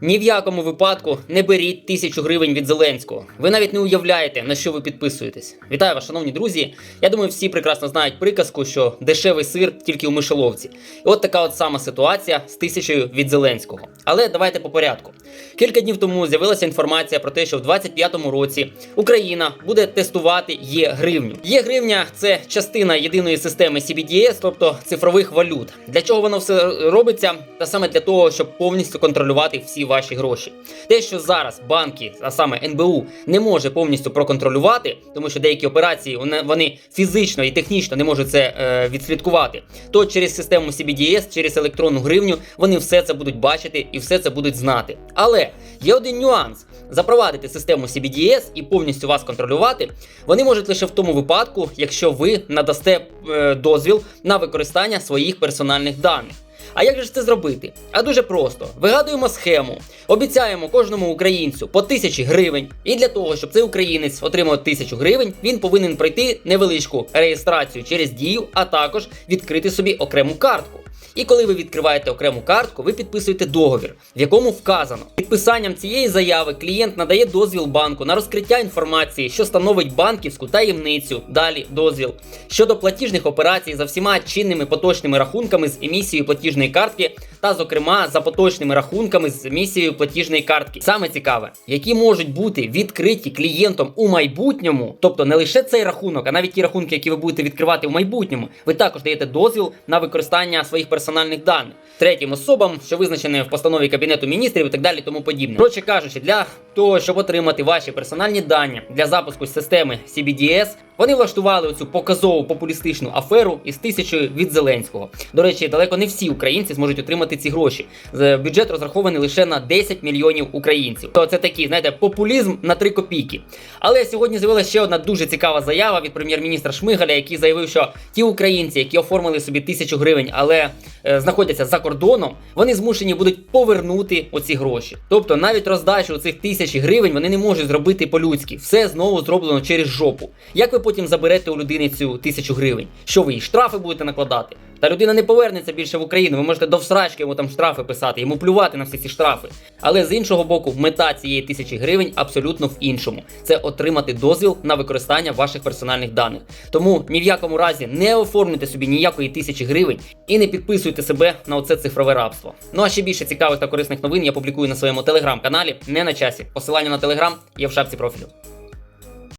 Ні в якому випадку не беріть тисячу гривень від Зеленського. Ви навіть не уявляєте, на що ви підписуєтесь. Вітаю вас, шановні друзі. Я думаю, всі прекрасно знають приказку, що дешевий сир тільки у мишоловці. І от така от сама ситуація з тисячею від Зеленського. Але давайте по порядку. Кілька днів тому з'явилася інформація про те, що в 2025 році Україна буде тестувати є-гривню. Є-гривня це частина єдиної системи CBDS, тобто цифрових валют. Для чого воно все робиться? Та саме для того, щоб повністю контролювати всі ваші гроші. Те, що зараз банки, а саме НБУ, не може повністю проконтролювати, тому що деякі операції вони- фізично і технічно не можуть це е, відслідкувати, то через систему CBDS, через електронну гривню, вони все це будуть бачити і все це будуть знати. Але є один нюанс. Запровадити систему CBDS і повністю вас контролювати, вони можуть лише в тому випадку, якщо ви надасте е, дозвіл на використання своїх персональних даних. А як же ж це зробити? А дуже просто: вигадуємо схему, обіцяємо кожному українцю по тисячі гривень. І для того, щоб цей українець отримав тисячу гривень, він повинен пройти невеличку реєстрацію через дію, а також відкрити собі окрему картку. І коли ви відкриваєте окрему картку, ви підписуєте договір, в якому вказано, підписанням цієї заяви клієнт надає дозвіл банку на розкриття інформації, що становить банківську таємницю. Далі дозвіл щодо платіжних операцій за всіма чинними поточними рахунками з емісією платіжної картки, та, зокрема, за поточними рахунками з емісією платіжної картки. Саме цікаве, які можуть бути відкриті клієнтом у майбутньому, тобто не лише цей рахунок, а навіть ті рахунки, які ви будете відкривати в майбутньому, ви також даєте дозвіл на використання своїх персональних даних третім особам, що визначені в постанові Кабінету міністрів і так далі, тому подібне. Коротше кажучи, для того, щоб отримати ваші персональні дані для запуску системи CBDS, вони влаштували оцю показову популістичну аферу із тисячою від Зеленського. До речі, далеко не всі українці зможуть отримати ці гроші. Бюджет розрахований лише на 10 мільйонів українців. То це такий, знаєте, популізм на 3 копійки. Але сьогодні з'явилася ще одна дуже цікава заява від прем'єр-міністра Шмигаля, який заявив, що ті українці, які оформили собі тисячу гривень, але е, знаходяться за кордоном, вони змушені будуть повернути оці гроші. Тобто навіть роздачу цих тисячі гривень вони не можуть зробити по-людськи. Все знову зроблено через жопу. Як ви потім заберете у людини цю тисячу гривень? Що ви їй штрафи будете накладати? Та людина не повернеться більше в Україну. Ви можете до всрачки йому там штрафи писати, йому плювати на всі ці штрафи. Але з іншого боку, мета цієї тисячі гривень абсолютно в іншому: це отримати дозвіл на використання ваших персональних даних. Тому ні в якому разі не оформлюйте собі ніякої тисячі гривень і не підписуйте себе на оце цифрове рабство. Ну а ще більше цікавих та корисних новин я публікую на своєму телеграм-каналі. Не на часі. Посилання на телеграм є в шапці профілю.